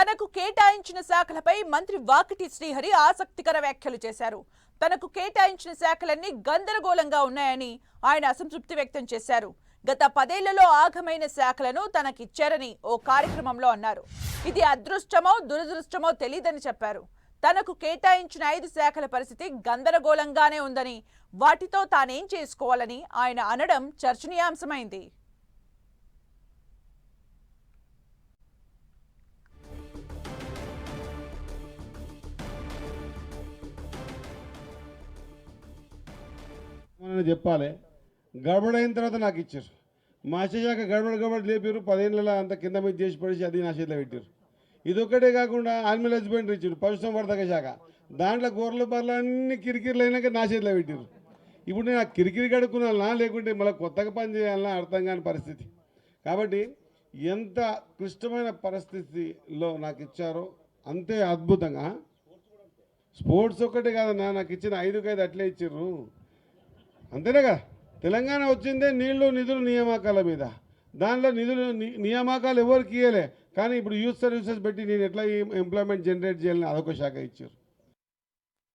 తనకు కేటాయించిన శాఖలపై మంత్రి వాకిటి శ్రీహరి ఆసక్తికర వ్యాఖ్యలు చేశారు. తనకు కేటాయించిన శాఖలన్నీ గందరగోళంగా ఉన్నాయని ఆయన అసంతృప్తి వ్యక్తం చేశారు. గత పదేళ్ళలో ఆగమైన శాఖలను తనకిచ్చారని ఓ కార్యక్రమంలో అన్నారు. ఇది అదృష్టమో దురదృష్టమో తెలియదని చెప్పారు. తనకు కేటాయించిన ఐదు శాఖల పరిస్థితి గందరగోళంగానే ఉందని వాటితో తానేం చేసుకోవాలని ఆయన అనడం చర్చనీయాంశమైంది. మనం చెప్పాలి. గడబడైన తర్వాత నాకు ఇచ్చారు. మా చేశాక గడబడ గడబడి లేపారు. పదేళ్ళ అంత కింద మీద చేసి పడేసి అది నా చేతిలో పెట్టారు. ఇది ఒక్కటే కాకుండా యానిమల్ హస్బెండరీ ఇచ్చారు. పశుసంవర్ధక శాఖ. దాంట్లో గొర్రెలు బర్రెలు అన్ని కిరికిరిలు అయినాక నా చేతిలో పెట్టారు. ఇప్పుడు నేను ఆ కిరికిరి కడుక్కున్నా లేకుంటే మళ్ళీ కొత్తగా పని చేయాలన్నా అర్థం కాని పరిస్థితి. కాబట్టి ఎంత క్లిష్టమైన పరిస్థితిలో నాకు ఇచ్చారో అంతే అద్భుతంగా స్పోర్ట్స్ ఒక్కటే కాదన్నా నాకు ఇచ్చిన ఐదుకైదు అట్లే ఇచ్చారు. అంతేనే కదా? తెలంగాణ వచ్చిందే నీళ్ళు నిధులు నియామకాల మీద. దానిలో నిధులు నియామకాలు ఎవరికి ఇవ్వలే కానీ ఇప్పుడు యూత్ సర్వీసెస్ పెట్టి నేను ఎట్లా ఎంప్లాయ్మెంట్ జనరేట్ చేయాలని అదొక శాఖ ఇచ్చారు.